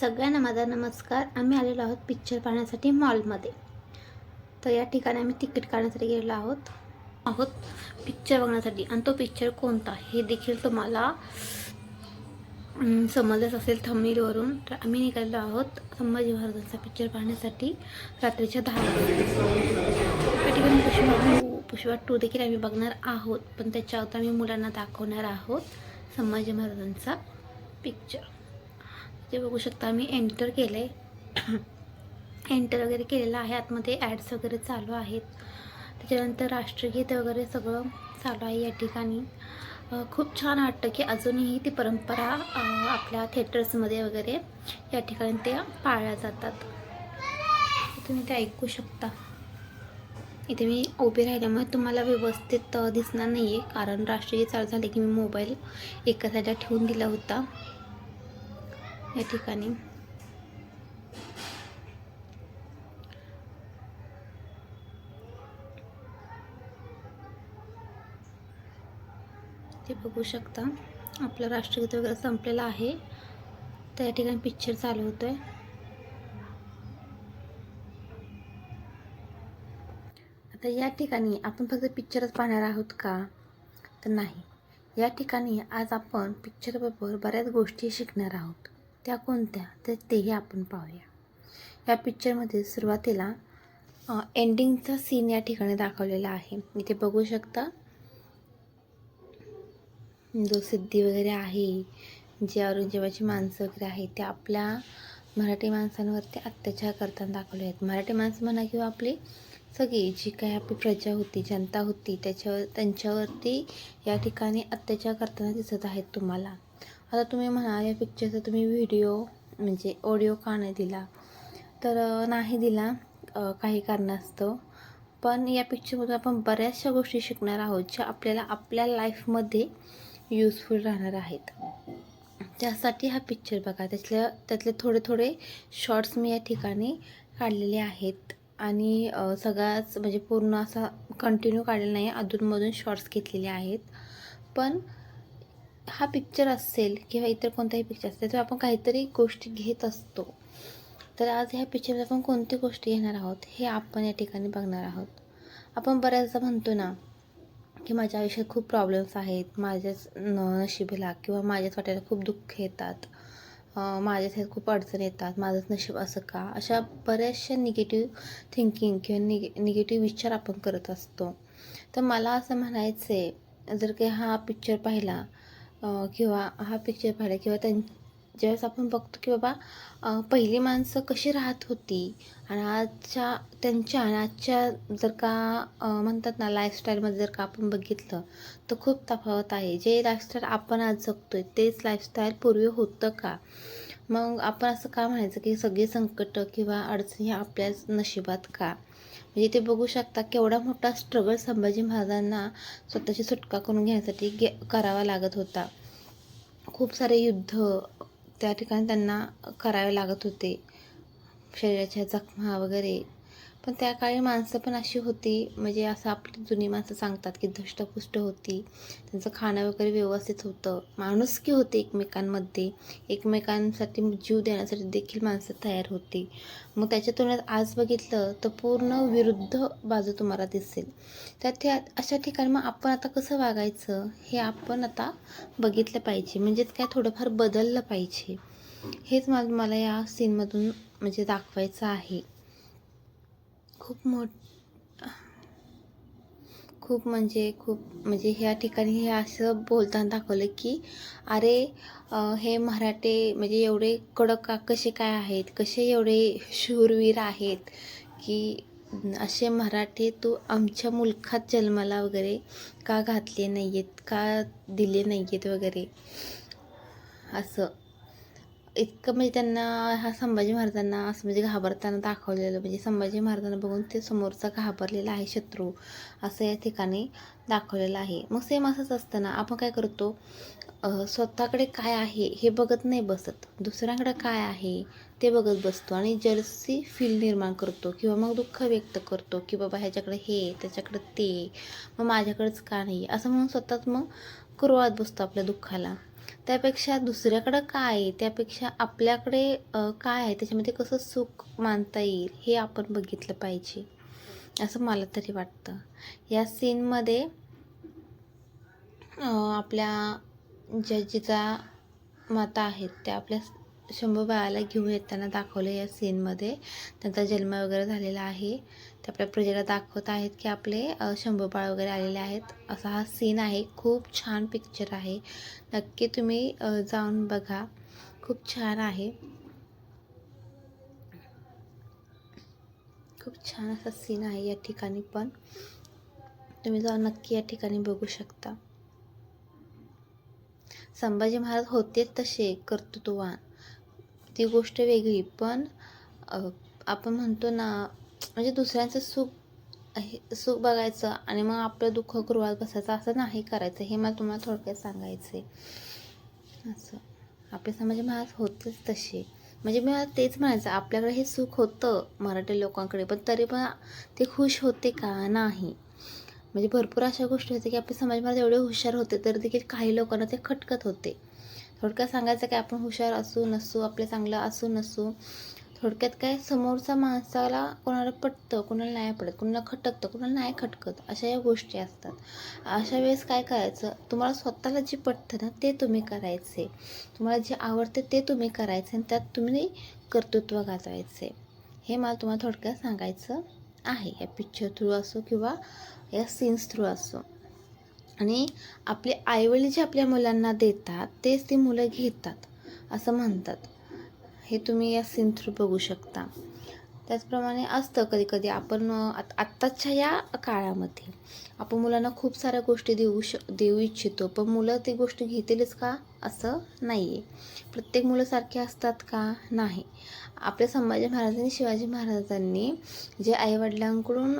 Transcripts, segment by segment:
सगळ्यांना माझा नमस्कार. आम्ही आलेलो आहोत पिक्चर पाहण्यासाठी मॉलमध्ये. तर या ठिकाणी आम्ही तिकीट काढण्यासाठी गेलेलो आहोत. आहोत पिक्चर बघण्यासाठी. आणि तो पिक्चर कोणता हे देखील तुम्हाला समजलंच असेल थंबनेलवरून. तर आम्ही निघालेलो आहोत संभाजी महाराजांचा पिक्चर पाहण्यासाठी रात्रीच्या दहा वाजता. या ठिकाणी पुष्पा टू पुष्पा टू देखील आम्ही बघणार आहोत. पण त्याच्या अगोदर आम्ही मुलांना दाखवणार आहोत संभाजी महाराजांचा पिक्चर. ते बघू शकता मी एंटर केलं आहे एंटर वगैरे केलेलं आहे. आतमध्ये ॲड्स वगैरे चालू आहेत. त्याच्यानंतर राष्ट्रगीत वगैरे सगळं चालू आहे या ठिकाणी. खूप छान वाटतं की अजूनही ती परंपरा आपल्या थिएटर्समध्ये वगैरे या ठिकाणी ते पाळल्या जातात. तुम्ही ते ऐकू शकता. इथे मी उभी राहिल्यामुळे तुम्हाला व्यवस्थित दिसणार नाही आहे कारण राष्ट्रगीत चालू झाले की मी मोबाईल एका साईडला ठेवून दिला होता. या ठिकाणी. ते बघू शकता. आपलं राष्ट्रगीत वगैरे संपलेलं आहे. तर या ठिकाणी पिक्चर चालू होतो आहे आता या ठिकाणी आपण फक्त पिक्चरच पाहणार आहोत का? तर नाही. या ठिकाणी आज आपण पिक्चरबरोबर बऱ्याच गोष्टी शिकणार आहोत. त्या कोणत्या? तर तेही आपण पाहूया. या पिक्चरमध्ये सुरुवातीला एंडिंगचा सीन या ठिकाणी दाखवलेला आहे. इथे बघू शकता जो सिद्धी वगैरे आहे जे औरंगजेबाची माणसं वगैरे आहे ते आपल्या मराठी माणसांवरती अत्याचार करताना दाखवले आहेत. मराठी माणसं म्हणा किंवा आपली सगळी जी काही आपली प्रजा होती जनता होती त्याच्यावर त्यांच्यावरती या ठिकाणी अत्याचार करताना दिसत आहेत तुम्हाला. आता तुम्ही म्हणा या पिक्चरचा तुम्ही व्हिडिओ म्हणजे ऑडिओ का नाही दिला? तर नाही दिला काही कारणास्तव. पण या पिक्चरमधून आपण बऱ्याचशा गोष्टी शिकणार आहोत ज्या आपल्याला आपल्या लाईफमध्ये युजफुल राहणार आहेत. त्यासाठी हा पिक्चर बघा. त्यातल्या त्यातले थोडे थोडे शॉर्ट्स मी या ठिकाणी काढलेले आहेत. आणि सगळाच म्हणजे पूर्ण असा कंटिन्यू काढलेला नाही अधूनमधून शॉर्ट्स घेतलेले आहेत. पण हा पिक्चर असेल किंवा इतर कोणताही पिक्चर असेल तर आपण काहीतरी गोष्टी घेत असतो. तर आज ह्या पिक्चरमध्ये आपण कोणती गोष्टी घेणार आहोत हे आपण या ठिकाणी बघणार आहोत. आपण बऱ्याचदा म्हणतो ना की माझ्या आयुष्यात खूप प्रॉब्लेम्स आहेत माझ्याच नशिबीला किंवा माझ्याच वाट्याला खूप दुःख येतात माझ्याच ह्यात खूप अडचण येतात माझंच नशीब असं का? अशा बऱ्याचशा निगेटिव्ह थिंकिंग किंवा निगे निगेटिव्ह विचार आपण करत असतो. तर मला असं म्हणायचं आहे जर काही हा पिक्चर पाहिला किंवा हा पिक्चर पाहिला किंवा त्यां ज्यावेळेस आपण बघतो की बाबा पहिली माणसं कशी राहत होती आणि आजच्या त्यांच्या आणि आजच्या जर का म्हणतात ना लाईफस्टाईलमध्ये जर का आपण बघितलं तर खूप तफावत आहे. जे लाईफस्टाईल आपण आज जगतो आहे तेच लाईफस्टाईल पूर्वी होतं का? मग आपण असं का म्हणायचं की सगळी संकट किंवा अडचणी ह्या आपल्याच नशिबात का? म्हणजे ते बघू शकता केवढा मोठा स्ट्रगल संभाजी महाराजांना स्वतःची सुटका करून घेण्यासाठी गे करावा लागत होता. खूप सारे युद्ध त्या ठिकाणी त्यांना करावे लागत होते. शरीराच्या जखमा वगैरे पण त्या काळी माणसं पण अशी होती म्हणजे असं आपली जुनी माणसं सांगतात की धष्टपुष्ट होती त्यांचं खाणं वगैरे व्यवस्थित होतं. माणुसकी होती एकमेकांमध्ये. एकमेकांसाठी जीव देण्यासाठी देखील माणसं तयार होती. मग त्याच्या तुलनेत आज बघितलं तर पूर्ण विरुद्ध बाजू तुम्हाला दिसेल. तर त्या अशा ठिकाणी मग आपण आता कसं वागायचं हे आपण आता बघितलं पाहिजे. म्हणजेच काय थोडंफार बदललं पाहिजे. हेच मला मला या सीनमधून म्हणजे दाखवायचं आहे. खूप मोठ खूप म्हणजे खूप म्हणजे ह्या ठिकाणी हे असं बोलताना दाखवलं की अरे हे मराठे म्हणजे एवढे कडक का कसे काय आहेत? कसे एवढे शूरवीर आहेत की असे मराठे तू आमच्या मुलखात जन्माला वगैरे का घातले नाही आहेत का दिले नाही आहेत वगैरे? असं. इतकं म्हणजे त्यांना हा संभाजी महाराजांना असं म्हणजे घाबरताना दाखवलेलं म्हणजे संभाजी महाराजांना बघून ते समोरचा घाबरलेला आहे शत्रू असं या ठिकाणी दाखवलेलं आहे. मग सेम असंच असताना आपण काय करतो स्वतःकडे काय आहे हे बघत नाही बसत. दुसऱ्याकडे काय आहे ते बघत बसतो आणि जर्सी फील निर्माण करतो किंवा मग दुःख व्यक्त करतो की बाबा ह्याच्याकडे हे त्याच्याकडे ते मग माझ्याकडेच का नाही? असं म्हणून स्वतःच मग कुरवाळत बसतो आपल्या दुःखाला. त्यापेक्षा दुसऱ्याकडं काय? आहे त्यापेक्षा आपल्याकडे काय आहे? त्याच्यामध्ये कसं सुख मानता येईल हे आपण बघितलं पाहिजे. असं मला तरी वाटतं. या सीनमध्ये आपल्या ज्या जिजा माता आहेत. त्या आपल्या शंभूबाळाला घेऊन येताना दाखवलं या सीनमध्ये. त्यांचा जन्म वगैरे झालेला आहे. ते आपल्या प्रजेला दाखवत आहेत की आपले शंभूपाळ वगैरे आलेले आहेत. असा हा सीन आहे. खूप छान पिक्चर आहे. नक्की तुम्ही जाऊन बघा. खूप छान आहे. खूप छान असा सीन आहे या ठिकाणी पण. तुम्ही जाऊन नक्की या ठिकाणी बघू शकता. संभाजी महाराज होते तसे कर्तृत्ववान. ती गोष्ट वेगळी पण आपण म्हणतो ना म्हणजे दुसऱ्यांचं सुख हे सुख बघायचं आणि मग आपलं दुःख गृहात बसायचं असं नाही करायचं. हे मला तुम्हाला थोडक्यात सांगायचं आहे असं आपले समाज महाराज होतेच तसे म्हणजे मी मला तेच म्हणायचं आपल्याकडे हे सुख होतं मराठी लोकांकडे पण तरी पण ते खुश होते का? नाही. म्हणजे भरपूर अशा गोष्टी होत्या की आपले समाज महाराज एवढे हुशार होते तर देखील काही लोकांना ते खटकत होते. थोडक्यात सांगायचं की आपण हुशार असू नसू आपले चांगलं असू नसू थोडक्यात काय? समोरचा माणसाला कोणाला पटतं कोणाला नाही पडत कोणाला खटकतं कोणाला नाही खटकत अशा या गोष्टी असतात. अशा वेळेस काय करायचं? तुम्हाला स्वतःला जे पटतं ना ते तुम्ही करायचे. तुम्हाला जे आवडते ते तुम्ही करायचे आणि त्यात तुम्ही कर्तृत्व गाजवायचे. हे मला तुम्हाला थोडक्यात सांगायचं आहे. या पिक्चर थ्रू असो किंवा या सीन्स थ्रू असो. आणि आपले आईवडील जे आपल्या मुलांना देतात तेच ती मुलं घेतात असं म्हणतात. हे तुम्ही या सीन थ्रू बघू शकता. त्याचप्रमाणे असतं कधी कधी आपण आत आत्ताच्या या काळामध्ये आपण मुलांना खूप साऱ्या गोष्टी देऊ श देऊ इच्छितो पण मुलं ती गोष्ट घेतीलच का असं नाही आहे प्रत्येक मुलं सारखे असतात का? नाही. आपल्या संभाजी महाराजांनी शिवाजी महाराजांनी जे आईवडिलांकडून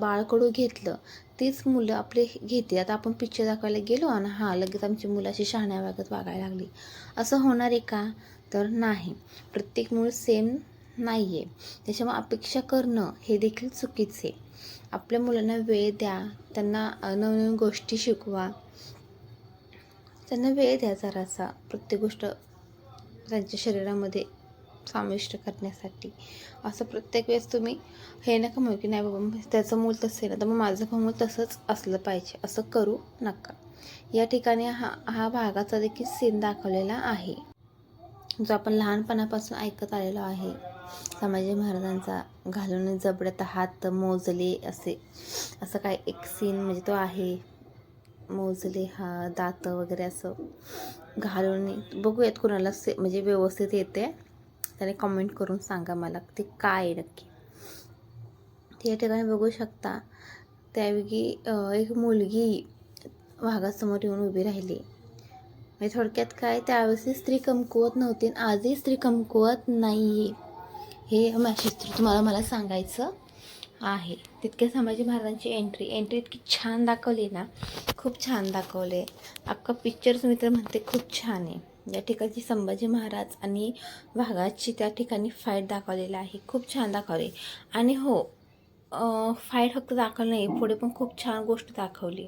बाळकडू घेतलं तीच मुलं आपले घेते. आता आपण पिक्चर दाखवायला गेलो आणि हां लगेच आमची मुलं अशी शहाण्या वागत वागायला लागली. असं होणार आहे का? तर नाही. प्रत्येक मूळ सेम नाही आहे त्याच्यामुळे अपेक्षा करणं हे देखील चुकीचे आपल्या मुलांना वेळ द्या. त्यांना नवनवीन गोष्टी शिकवा. त्यांना वेळ द्या जरासा. प्रत्येक गोष्ट त्यांच्या शरीरामध्ये समाविष्ट करण्यासाठी. असं प्रत्येक वेळेस तुम्ही हे नका म्हणू की नाही बाबा त्याचं मूल तसं आहे ना. तर मग माझं पण मूल तसंच असलं पाहिजे. असं करू नका. या ठिकाणी हा हा भागाचा देखील सीन दाखवलेला आहे. जो आपण लहानपणापासून ऐकत आलेलो आहे. संभाजी महाराजांचा घालून जबड्यात हात मोजले असे. असं काय एक सीन म्हणजे तो आहे. मोजले हा दात वगैरे असं घालून. बघूयात कुणाला से म्हणजे व्यवस्थित येते. त्याने कमेंट करून सांगा मला ते काय आहे नक्की? ते या ठिकाणी बघू शकता. त्यावेळी एक मुलगी वाघासमोर येऊन उभी राहिली. म्हणजे थोडक्यात काय त्यावेळेस स्त्री कमकुवत नव्हती आणि आजही स्त्री कमकुवत नाही आहे हे मॅसेज थ्रू तुम्हाला मला सांगायचं आहे. तितके संभाजी महाराजांची एंट्री एंट्री इतकी छान दाखवली ना. खूप छान दाखवले. अख्खा पिक्चर्स मी तर म्हणते खूप छान आहे. या ठिकाणची संभाजी महाराज आणि वाघाची त्या ठिकाणी फाईट दाखवलेली आहे. खूप छान दाखवले. आणि हो फाईट फक्त दाखवलं नाही पुढे पण खूप छान गोष्ट दाखवली.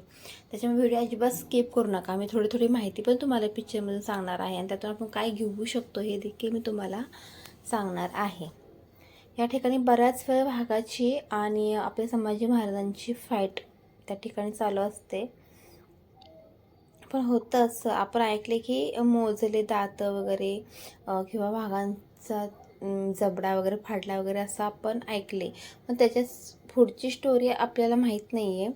त्याच्यामुळे व्हिडिओ अजिबात स्किप करू नका. मी थोडी थोडी माहिती पण तुम्हाला पिक्चरमधून सांगणार आहे आणि त्यातून आपण काय घेऊ शकतो हे देखील मी तुम्हाला सांगणार आहे. या ठिकाणी बऱ्याच वेळ भागाची आणि आपल्या संभाजी महाराजांची फाईट त्या ठिकाणी चालू असते. पण होतं असं आपण ऐकले की मोजले दात वगैरे किंवा भागांचा जबडा वगैरे फाडला वगैरे असं आपण ऐकले. पण त्याच्या पुढची स्टोरी आपल्याला माहीत नाही आहे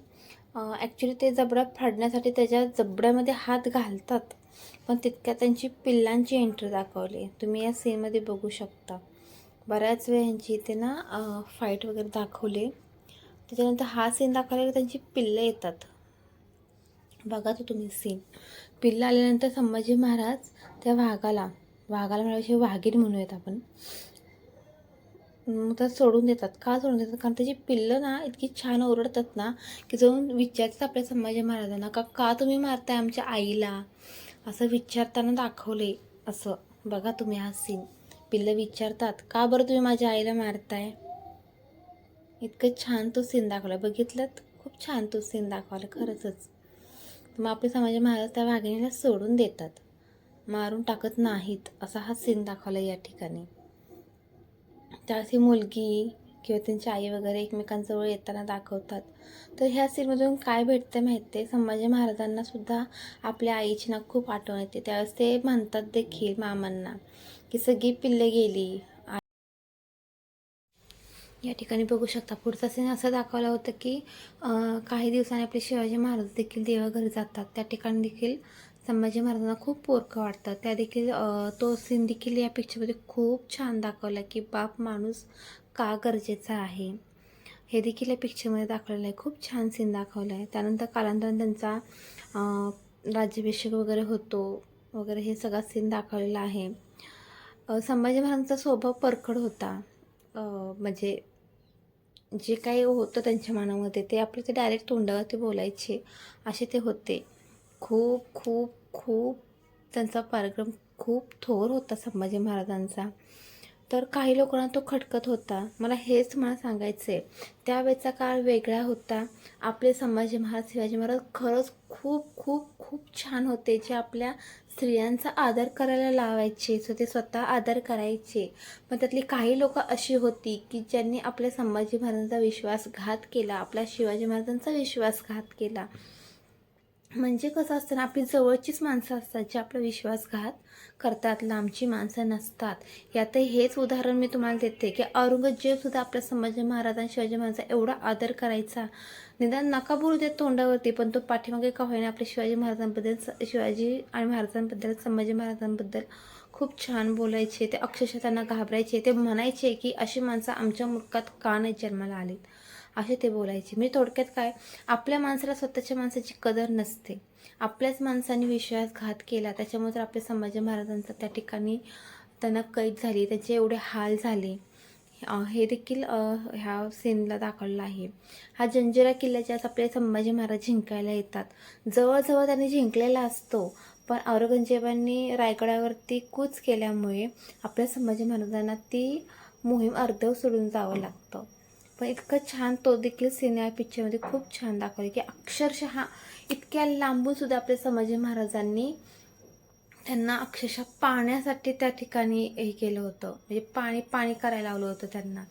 ॲक्च्युली ते जबडा फाडण्यासाठी त्याच्या जबड्यामध्ये हात घालतात. पण तितक्या त्यांची पिल्लांची एंट्री दाखवली. तुम्ही या सीनमध्ये बघू शकता. बऱ्याच वेळ ह्यांची इथे ना फाईट वगैरे दाखवले. त्याच्यानंतर हा सीन दाखवला की त्यांची पिल्लं येतात. बघा तो तुम्ही सीन पिल्ला आल्यानंतर संभाजी महाराज त्या वाघाला वाघाला म्हणजे वाघीर म्हणूयात आपण. मग तर सोडून देतात. का सोडून देतात? कारण त्याची पिल्लं ना इतकी छान ओरडतात ना की जाऊन विचारतात आपल्या संभाजी महाराजांना का का तुम्ही मारताय आमच्या आईला? असं विचारताना दाखवले असं. बघा तुम्ही हा सीन पिल्लं विचारतात का बरं तुम्ही माझ्या आईला मारताय? इतकं छान तो सीन दाखवला. बघितलं खूप छान तो सीन दाखवला खरंच मग आपले समाज महाराज त्या वाघिणीला सोडून देतात. मारून टाकत नाहीत असा हा सीन दाखवला या ठिकाणी. त्यावेळेस ही मुलगी किंवा त्यांची आई वगैरे एकमेकांजवळ येताना दाखवतात. तर ह्या सीनमधून काय भेटतं माहिती आहे संभाजी महाराजांना सुद्धा आपल्या आईची ना खूप आठवण येते. त्यावेळेस ते म्हणतात देखील मामांना की सगळी पिल्ले गेली या ठिकाणी बघू शकता. पुढचा सीन असं दाखवलं होतं की काही दिवसांनी आपले शिवाजी महाराज देखील देवाघरी जातात. त्या ठिकाणी देखील संभाजी महाराजांना खूप पोरकं वाटतं. त्या देखील तो सीन देखील या पिक्चरमध्ये खूप छान दाखवला की बाप माणूस का गरजेचा आहे. हे देखील या पिक्चरमध्ये दाखवलेलं आहे. खूप छान सीन दाखवलं आहे त्यानंतर कालांतराने त्यांचा राज्याभिषेक वगैरे होतो. वगैरे हे सगळा सीन दाखवलेला आहे. संभाजी महाराजांचा स्वभाव परखड होता. म्हणजे जे काही होतं त्यांच्या मनामध्ये ते आपले ते डायरेक्ट तोंडावरती बोलायचे. असे ते होते. खूप खूप खूप त्यांचा पराक्रम खूप थोर होता संभाजी महाराजांचा. तर काही लोकांना तो खटकत होता. मला हेच मला सांगायचं आहे त्यावेळेचा काळ वेगळा होता. आपले संभाजी महाराज शिवाजी महाराज खरंच खूप खूप खूप छान होते. जे आपल्या स्त्रियांचा आदर करायला लावायचे सो ते स्वतः आदर करायचे. पण त्यातली काही लोक अशी होती की ज्यांनी आपल्या संभाजी महाराजांचा विश्वासघात केला आपल्या शिवाजी महाराजांचा विश्वासघात केला. म्हणजे कसं असतं ना आपली जवळचीच माणसं असतात जे आपला विश्वासघात करतात लांबची माणसं नसतात. यातही हेच उदाहरण मी तुम्हाला देते की औरंगजेबसुद्धा आपल्या संभाजी महाराजां शिवाजी महाराजांचा एवढा आदर करायचा. निदान नका बोलू देत तोंडावरती पण तो पाठीमागे का होईना आपल्या शिवाजी महाराजांबद्दल स- शिवाजी आणि महाराजांबद्दल संभाजी महाराजांबद्दल खूप छान बोलायचे. ते अक्षरशः त्यांना घाबरायचे. ते म्हणायचे की अशी माणसं आमच्या मुलकात का नाही जन्माला आलीत? असे ते बोलायचे. म्हणजे थोडक्यात काय? आपल्या माणसाला स्वतःच्या माणसाची कदर नसते. आपल्याच माणसाने विश्वासघात केला त्याच्यामुळे तर आपल्या संभाजी महाराजांचा त्या ठिकाणी त्यांना कैद झाली त्याचे एवढे हाल झाले. हे देखील ह्या सीनला दाखवलेलं आहे. हा जंजिरा किल्ल्याच्या ज्यास आपले संभाजी महाराज जिंकायला येतात. जवळजवळ त्यांनी जिंकलेला असतो पण औरंगजेबांनी रायगडावरती कूच केल्यामुळे आपल्या संभाजी महाराजांना ती मोहीम अर्धव सोडून जावं लागतं. पण इतकं छान तो देखील सिनेमा पिक्चरमध्ये खूप छान दाखवले की अक्षरशः इतक्या लांबून सुद्धा आपल्या संभाजी महाराजांनी त्यांना अक्षरशः पाण्यासाठी त्या ठिकाणी हे केलं होतं. म्हणजे पाणी पाणी करायला लावलं होतं त्यांना.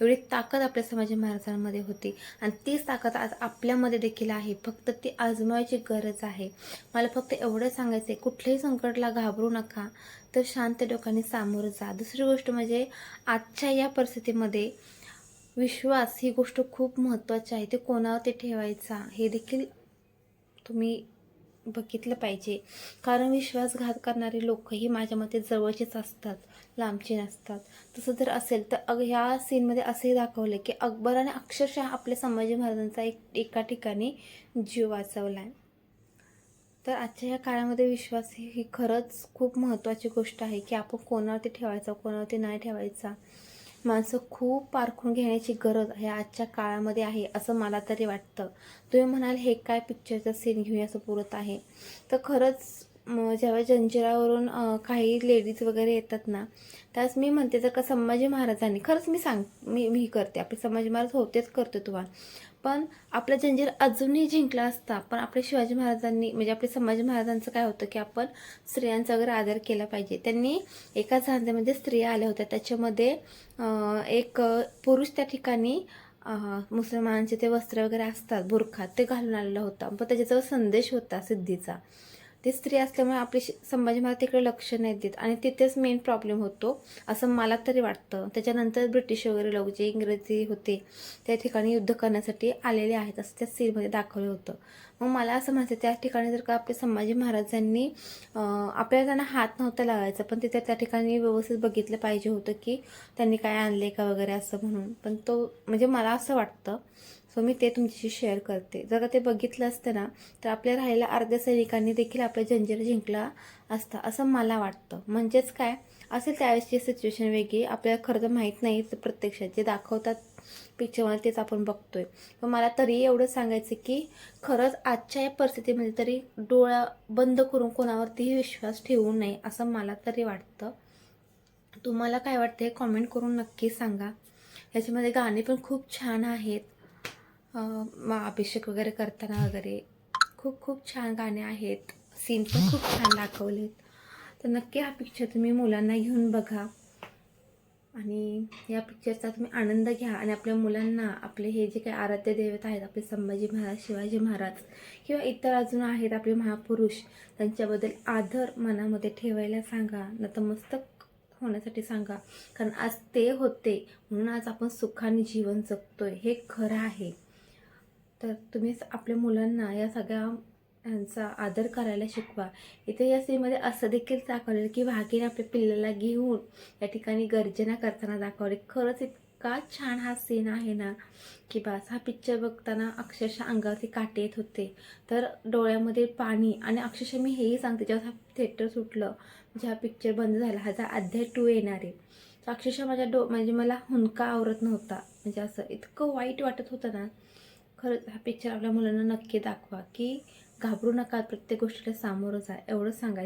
एवढी ताकद आपल्या समाज महाराजांमध्ये होती. आणि तीच ताकद आज आपल्यामध्ये देखील आहे. फक्त ती आजमावायची गरज आहे. मला फक्त एवढं सांगायचं आहे कुठल्याही संकटला घाबरू नका. तर शांत डोक्याने सामोरं जा. दुसरी गोष्ट म्हणजे आजच्या या परिस्थितीमध्ये विश्वास ही गोष्ट खूप महत्त्वाची आहे. ते कोणावर ते ठेवायचा हे देखील तुम्ही बघितलं पाहिजे. कारण विश्वासघात करणारे लोकही माझ्या मते जवळचेच असतात लांबचे नसतात. तसं जर असेल तर अग ह्या सीनमध्ये असंही दाखवलं की अकबराने अक्षरशः आपल्या संभाजी महाराजांचा एक एका ठिकाणी जीव वाचवला आहे तर आजच्या या काळामध्ये विश्वास ही ही खरंच खूप महत्त्वाची गोष्ट आहे की आपण कोणावरती ठेवायचा कोणावरती नाही ठेवायचा. माणसं खूप पारखून घेण्याची गरज हे आजच्या काळामध्ये आहे असं मला तरी वाटतं. तुम्ही म्हणाल हे काय पिक्चरचं सीन घेऊया असं पुरत आहे. तर खरंच जेव्हा जंजिरावरून काही लेडीज वगैरे येतात ना त्यास मी म्हणते जर का संभाजी महाराजांनी खरंच मी सांग मी मी करते. आपले संभाजी महाराज होतेच करते तुम्हाला पण आपला जंजीर अजूनही जिंकला असता पण आपल्या शिवाजी महाराजांनी म्हणजे आपल्या संभाजी महाराजांचं काय होतं की आपण स्त्रियांचा वगैरे आदर केला पाहिजे. त्यांनी एका झांजेमध्ये स्त्रिया आल्या होत्या. त्याच्यामध्ये एक पुरुष त्या ठिकाणी मुसलमानांचे ते वस्त्र वगैरे असतात बुरखा ते घालून आलेला होता. पण त्याच्याजवळ संदेश होता सिद्धीचा. ते स्त्री असल्यामुळे आपले शि- संभाजी महाराज तिकडे लक्ष नाही देत आणि तिथेच मेन प्रॉब्लेम होतो असं मला तरी वाटतं. त्याच्यानंतर ब्रिटिश वगैरे लोक जे इंग्रजी होते त्या ठिकाणी युद्ध करण्यासाठी आलेले आहेत असं त्या सीनमध्ये दाखवलं होतं. मग मला असं म्हणायचं त्या ठिकाणी जर का आपले संभाजी महाराजांनी आपल्याला त्यांना हात नव्हता लावायचा पण तिथे त्या ठिकाणी व्यवस्थित बघितलं पाहिजे होतं की त्यांनी काय आणले का वगैरे असं म्हणून. पण तो म्हणजे मला असं वाटतं सो मी ते तुमच्याशी शेअर करते. जर का ते बघितलं असतं ना तर आपल्या राहिलेल्या अर्ध्या सैनिकांनी देखील आपला जंजीर जिंकला असता असं मला वाटतं. म्हणजेच काय? असेल त्यावेळेसची सिच्युएशन वेगळी. आपल्याला खरं तर माहीत नाही प्रत्यक्षात. जे दाखवतात पिक्चरमध्ये तेच आपण बघतोय. पण मला तरी एवढं सांगायचं की खरंच आजच्या या परिस्थितीमध्ये तरी डोळा बंद करून कोणावरतीही विश्वास ठेवू नये असं मला तरी वाटतं. तुम्हाला काय वाटतं हे कॉमेंट करून नक्की सांगा. याच्यामध्ये गाणे पण खूप छान आहेत. मग अभिषेक वगैरे करताना वगैरे खूप खूप छान गाणे आहेत. सीन पण खूप छान दाखवलेत. तर नक्की हा पिक्चर तुम्ही मुलांना घेऊन बघा. आणि या पिक्चरचा तुम्ही आनंद घ्या. आणि आपल्या मुलांना आपले हे जे काही आराध्य दैवत आहेत आपले संभाजी महाराज शिवाजी महाराज किंवा इतर अजून आहेत आपले महापुरुष त्यांच्याबद्दल आदर मनामध्ये ठेवायला सांगा. नतमस्तक होण्यासाठी सांगा. कारण आज ते होते म्हणून आज आपण सुखाने जीवन जगतोय. हे खरं आहे. तर तुम्ही आपल्या मुलांना या सगळ्या यांचा आदर करायला शिकवा. इथे या सीनमध्ये असं देखील दाखवलेलं की वाघीने आपल्या पिल्लाला घेऊन या ठिकाणी गर्जना करताना दाखवले. खरंच इतका छान हा सीन आहे ना की बस हा पिक्चर बघताना अक्षरशः अंगावरती काटे येत होते. तर डोळ्यामध्ये पाणी आणि अक्षरशः मी हेही सांगते जेव्हा हा थिएटर सुटलं म्हणजे हा पिक्चर बंद झाला ह्याचा अध्याय टू येणार आहे तर अक्षरशः माझ्या डो म्हणजे मला हुंका आवरत नव्हता. म्हणजे असं इतकं वाईट वाटत होतं ना खरंच हा पिक्चर आपल्या मुलांना नक्की दाखवा की घाबरू नका प्रत्येक गोष्टीला सामोरं जा एवढं सांगायचं.